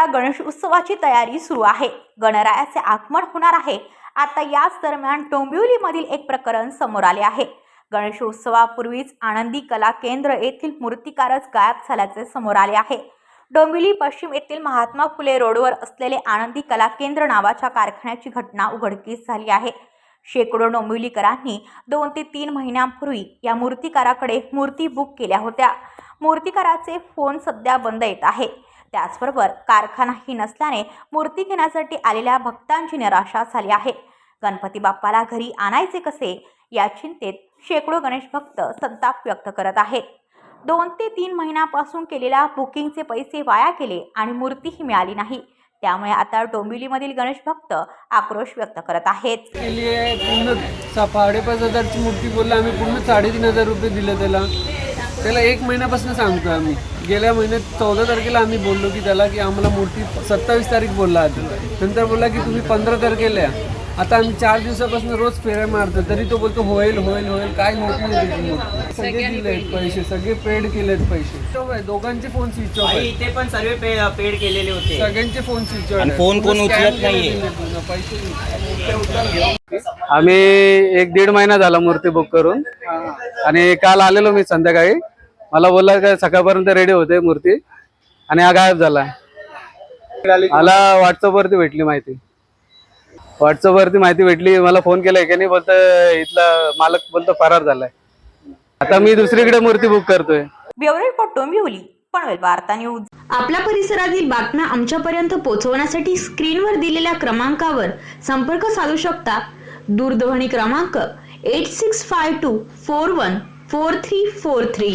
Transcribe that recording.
सध्या गणेश उत्सवाची तयारी सुरू आहे. गणरायाचे आगमन होणार आहे. आता याच दरम्यान डोंबिवलीमधील एक प्रकरण समोर आले आहे. गणेशोत्सवापूर्वीच आनंदी कला केंद्र येथील मूर्तिकारच गायब झाल्याचे समोर आले आहे. डोंबिवली पश्चिम येथील महात्मा फुले रोडवर असलेले आनंदी कला केंद्र नावाच्या कारखान्याची घटना उघडकीस झाली आहे. शेकडो डोंबिवलीकरांनी दोन ते तीन महिन्यांपूर्वी या मूर्तिकाराकडे मूर्ती बुक केल्या होत्या. मूर्तिकाराचे फोन सध्या बंद येत आहे. त्याचबरोबर कारखानाही नसल्याने मूर्ती घेण्यासाठी आलेल्या भक्तांची निराशा झाली आहे. गणपती बाप्पाला घरी आणायचे कसे? या चिंतेत शेकडो गणेश भक्त संताप व्यक्त करत आहेत. दोन ते तीन महिन्यापासून केलेल्या बुकिंगचे पैसे वाया गेले आणि मूर्तीही मिळाली नाही. त्यामुळे आता डोंबिवलीमधील गणेश भक्त आक्रोश व्यक्त करत आहेत. पूर्ण साडेपाच हजारची मूर्ती बोलला आम्ही पूर्ण साडेतीन हजार रुपये दिले त्याला. त्याला एक महिन्यापासून सांगतो आम्ही. गेल्या महिन्यात चौदा तारखेला आम्ही बोललो की त्याला की आम्हाला मूर्ती सत्तावीस तारीख बोलला आधी. नंतर बोलला की तुम्ही पंधरा तारखेला आता आम्ही चार दिवसापासून रोज फेऱ्या मारतो तरी तो बोलतो होईल होईल होईल काय होत नाही. सगळे दिलेत पैसे सगळे पेड केलेत पैसे. तो आहे, दोघांचे फोन स्विच ऑफ आहे इथे पण सर्व पे पेड केलेले होते. सगळ्यांचे फोन स्विच ऑफ आणि फोन कोण उचलत नाहीये. पैसे. आम्ही एक दीड महिना झाला मूर्ती बुक करून. आणि काल आलेलो मी संध्याकाळी. मला बोलला का सकाळपर्यंत रेडी होते मूर्ती. आणि हा गायब झाला. मला व्हॉट्सअप वरती भेटली माहिती. व्हॉट्सअप वरती माहिती भेटली मला फोन केलाय. की नाही बोलत इथला मालक बोलतो फरार झालाय. आता मी दुसरीकडे मूर्ती बुक करतोय. ब्युरो रिपोर्ट डोंबिवली पनवेल वार्ता न्यूज. आपल्या परिसरातील बातम्या आमच्यापर्यंत पोहोचवण्यासाठी स्क्रीनवर दिलेल्या क्रमांकावर संपर्क साधू शकता. दूरध्वनी क्रमांक eight six five two four one four three four three